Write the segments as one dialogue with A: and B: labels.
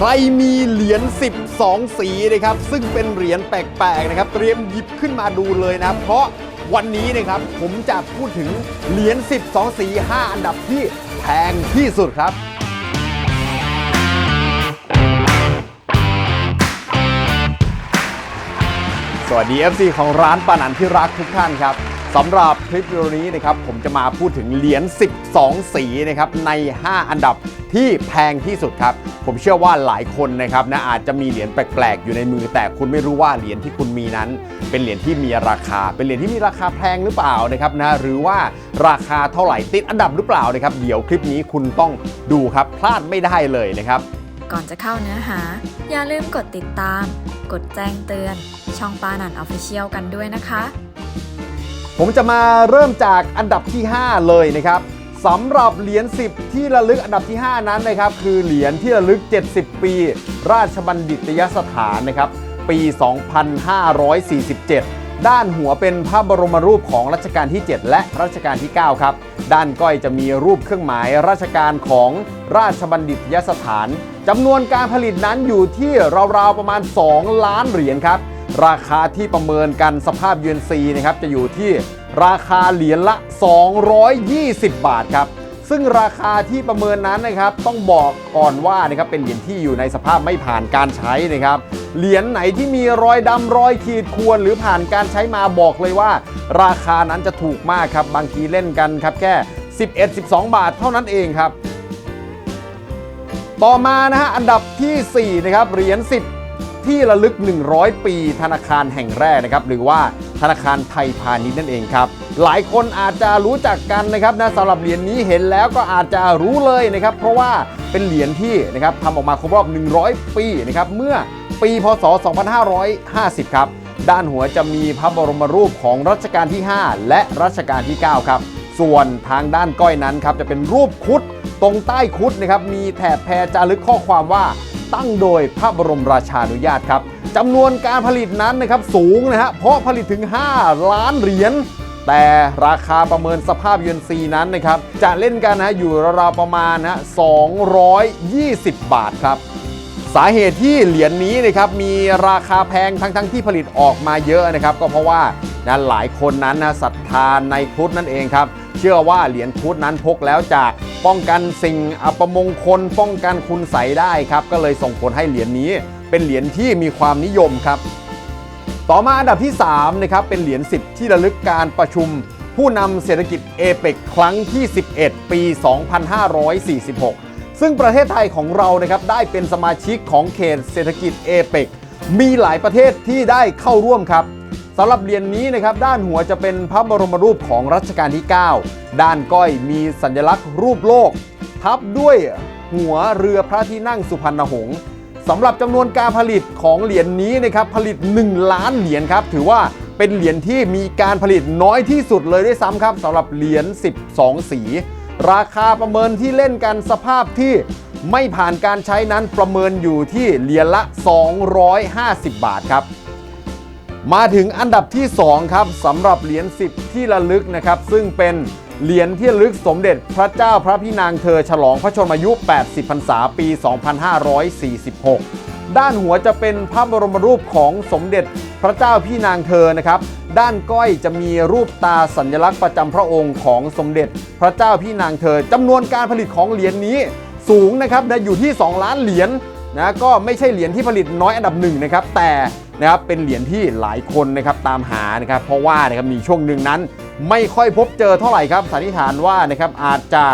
A: ใครมีเหรียญ12 สีนะครับ ซึ่งเป็นเหรียญแปลกๆนะครับ เตรียมหยิบขึ้นมาดูเลยนะครับเพราะวันนี้นะครับผมจะพูดถึงเหรียญ12 สี 5 อันดับที่แพงที่สุดครับสวัสดี FC ของร้านปานันที่รักทุกท่านครับ สำหรับคลิปวิดีโอนี้นะครับผมจะมาพูดถึงเหรียญ 12 สีนะครับใน 5 อันดับที่แพงที่สุดครับ ผมเชื่อว่าหลายคนนะครับนะอาจจะมีเหรียญแปลกๆ อยู่ในมือ แต่คุณไม่รู้ว่าเหรียญที่คุณมีนั้น เป็นเหรียญที่มีราคา เป็นเหรียญที่มีราคาแพงหรือเปล่านะครับนะหรือว่าราคาเท่าไหร่ติดอันดับหรือเปล่านะครับเดี๋ยวคลิปนี้คุณต้องดูครับพลาดไม่ได้เลยนะครับ
B: ก่อนจะเข้าเนื้อหา อย่าลืมกดติดตาม กดแจ้งเตือน ช่องปานันออฟฟิเชียลกันด้วยนะคะ
A: ผมจะมาเริ่มจากอันดับที่ 5 เลยนะครับสำหรับเหรียญ10 ที่ระลึกอันดับที่ 5 นั้นนะครับ คือเหรียญที่ระลึก 70 ปี ราชบัณฑิตยสถานนะครับ ปี 2547 ด้านหัวเป็นพระบรมรูปของรัชกาลที่ 7 และรัชกาลที่ 9 ครับ ด้านก้อยจะมีรูปเครื่องหมายราชการของราชบัณฑิตยสถานจำนวนการผลิตนั้นอยู่ที่ราวๆประมาณ 2 ล้านเหรียญครับ ราคาที่ประเมินกันสภาพ UNC นะครับจะอยู่ที่ราคาเหรียญละ 220 บาทครับซึ่งราคาที่ประเมินนั้นนะครับต้องบอกก่อนว่านะครับเป็นเหรียญที่อยู่ในสภาพไม่ผ่านการใช้นะครับเหรียญไหนที่มีรอยดำรอยขีดข่วนหรือผ่านการใช้มาบอกเลยว่า ราคานั้นจะถูกมากครับบางทีเล่นกันครับแค่ 11-12 บาทเท่านั้นเองครับ ต่อมานะฮะอันดับทีสี่4 นะครับเหรียญ10 ที่ระลึก 100 ปีธนาคารแห่งแรกนะครับหรือว่าธนาคารไทยพาณิชย์นั่นเองครับ หลายคนอาจจะรู้จักกันนะครับนะสำหรับเหรียญนี้เห็นแล้วก็อาจจะรู้เลยนะครับ เพราะว่าเป็นเหรียญที่นะครับทำออกมาครบรอบ 100 ปีนะครับเมื่อปีพศ 2550 ครับ ด้านหัวจะมีพระบรมรูปของรัชกาลที่ 5 และรัชกาลที่ 9 ครับ ส่วนทางด้านก้อยนั้นครับจะเป็นรูปคุดตรงใต้คุดนะครับมีแถบแพรจารึกข้อความว่า ตั้งโดยพระบรมราชานุญาตครับจำนวนการผลิตนั้นนะครับสูงนะฮะเพราะผลิตถึง 5 ล้านเหรียญแต่ราคาประเมินสภาพยูนซีนั้นนะครับจะเล่นกันนะฮะอยู่ราวๆประมาณนะ220 บาทครับสาเหตุที่เหรียญนี้นะครับมีราคาแพงทั้งๆทที่ผลิตออกมาเยอะนะครับ ก็เพราะว่า นะหลายคนนั้นนะศรัทธาในครุฑนั่นเองครับ เชื่อว่าเหรียญครุฑนั้นพกแล้วจะป้องกันสิ่งอัปมงคลป้องกันคุณใสได้ครับ ก็เลยส่งผลให้เหรียญนี้ เป็นเหรียญที่มีความนิยมครับ ต่อมาอันดับที่3นะครับเป็นเหรียญ10 ที่ระลึกการประชุม ผู้นำเศรษฐกิจเอเปกครั้งที่ 11 ปี 2546 ซึ่งประเทศไทยของเรานะครับได้เป็นสมาชิกของเขตเศรษฐกิจเอเปกมีหลายประเทศที่ได้เข้าร่วมครับ สำหรับเหรียญนี้นะครับด้านหัวจะเป็นพระบรมรูปของรัชกาลที่ 9 ด้านก้อยมีสัญลักษณ์รูปโลก ทับด้วยหัวเรือพระที่นั่งสุพรรณหงษ์สำหรับจำนวนการผลิตของเหรียญนนี้นะครับผลิต 1 ล้านเหรียญครับ ถือว่าเป็นเหรียญที่มีการผลิตน้อยที่สุดเลยด้วยซ้ำครับสำหรับเหรียญ 12 สี ราคาประเมินที่เล่นกันสภาพที่ไม่ผ่านการใช้นั้นประเมินอยู่ที่เหรียญละ 250 บาทครับ มาถึงอันดับที่ 2 ครับสำหรับเหรียญ10 ที่ระลึกนะครับ ซึ่งเป็นเหรียญที่ระลึกสมเด็จพระเจ้าพระพี่นางเธอฉลองพระชนมายุ 80 พรรษาปี 2546 ด้านหัวจะเป็นพระบรมรูปของสมเด็จพระเจ้าพี่นางเธอนะครับ ด้านก้อยจะมีรูปตาสัญลักษณ์ประจำพระองค์ของสมเด็จพระเจ้าพี่นางเธอจำนวนการผลิตของเหรียญนี้สูงนะครับนะอยู่ที่ 2 ล้านเหรียญนะก็ไม่ใช่เหรียญที่ผลิตน้อยอันดับหนึ่งนะครับแต่ นะครับเป็นเหรียญที่หลายคนนะครับตามหานะครับเพราะว่านะครับมีช่วงหนึ่งนั้น ไม่ค่อยพบเจอเท่าไหร่ครับสันนิษฐานว่านะครับอาจจะ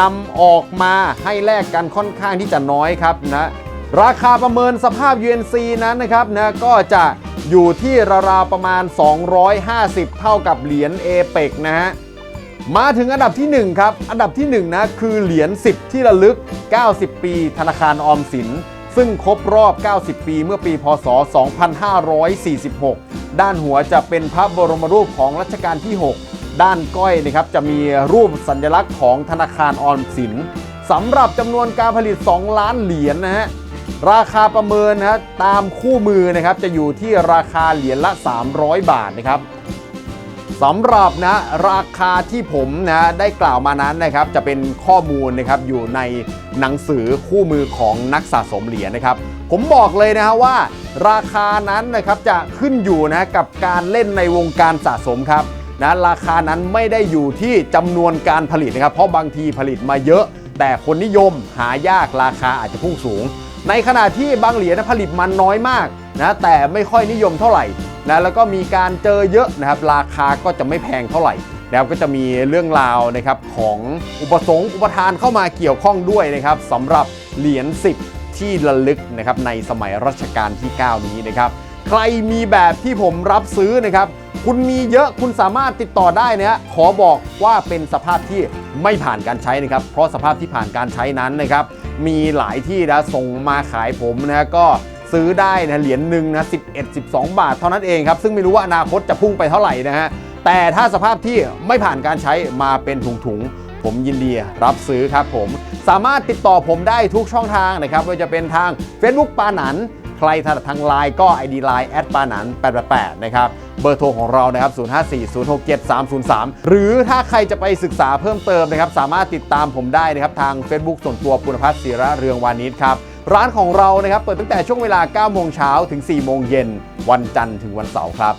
A: นำออกมาให้แลกกันค่อนข้างที่จะน้อยครับนะราคาประเมินสภาพ UNC นั้นนะครับนะก็จะอยู่ที่ราวๆประมาณ 250 เท่ากับเหรียญเอเปกนะฮะมาถึงอันดับที่ 1 ครับ อันดับที่ 1 นะ คือเหรียญ10 ที่ระลึก 90 ปี ธนาคารออมสิน ซึ่งครบรอบ 90 ปีเมื่อปีพศ 2546 ด้านหัวจะเป็นพระบรมรูปของรัชกาลที่ 6 ด้านก้อยนะครับจะมีรูปสัญลักษณ์ของธนาคารออมสินสำหรับจำนวนการผลิต 2 ล้านเหรียญนะฮะราคาประเมินนะฮะตามคู่มือนะครับจะอยู่ที่ราคาเหรียญละ 300 บาทนะครับ สำหรับนะราคาที่ผมนะได้กล่าวมานั้นนะครับจะเป็นข้อมูลนะครับอยู่ในหนังสือคู่มือของนักสะสมเหรียญนะครับ ผมบอกเลยนะฮะว่า ราคานั้นนะครับจะขึ้นอยู่นะกับการเล่นในวงการสะสมครับนะราคานั้นไม่ได้อยู่ที่จำนวนการผลิตนะครับ เพราะบางทีผลิตมาเยอะ แต่คนนิยมหายากราคาอาจจะพุ่งสูง ในขณะที่บางเหรียญนะผลิตมันน้อยมากนะแต่ไม่ค่อยนิยมเท่าไหร่ นะแล้วก็มีการเจอเยอะนะครับ ราคาก็จะไม่แพงเท่าไหร่นะครับก็จะมีเรื่องราวนะครับของอุปสงค์อุปทานเข้ามาเกี่ยวข้องด้วยนะครับสำหรับเหรียญ10 ที่ระลึกนะครับในสมัยรัชกาลที่ 9 นี้นะครับใครมีแบบที่ผมรับซื้อนะครับ คุณมีเยอะคุณสามารถติดต่อได้นะฮะขอบอกว่าเป็นสภาพที่ไม่ผ่านการใช้นะครับ เพราะสภาพที่ผ่านการใช้นั้นนะครับ มีหลายที่นะส่งมาขายผมนะฮะก็ ซื้อได้นะเหรียญหนึ่งนะ11 12 บาทเท่านั้นเองครับ ซึ่งไม่รู้ว่าอนาคตจะพุ่งไปเท่าไหร่นะฮะแต่ถ้าสภาพที่ไม่ผ่านการใช้มาเป็นถุงๆ ผมยินดีรับซื้อครับผม สามารถติดต่อผมได้ทุกช่องทางนะครับไม่ว่าจะเป็นทาง Facebook ปาหนันใครถนัดทางไลน์ก็ ID Line แอดปาหนัน888 นะครับ เบอร์โทรของเรานะครับ 0540673303 หรือถ้าใครจะไปศึกษาเพิ่มเติมนะครับ สามารถติดตามผมได้นะครับ ทาง Facebook ส่วนตัวปุณพัฒน์ศิระเรืองวานิชครับ ร้านของเรานะครับเปิดตั้งแต่ช่วงเวลา 9 โมงเช้าถึง 4 โมงเย็น วันจันทร์ถึงวันเสาร์ครับ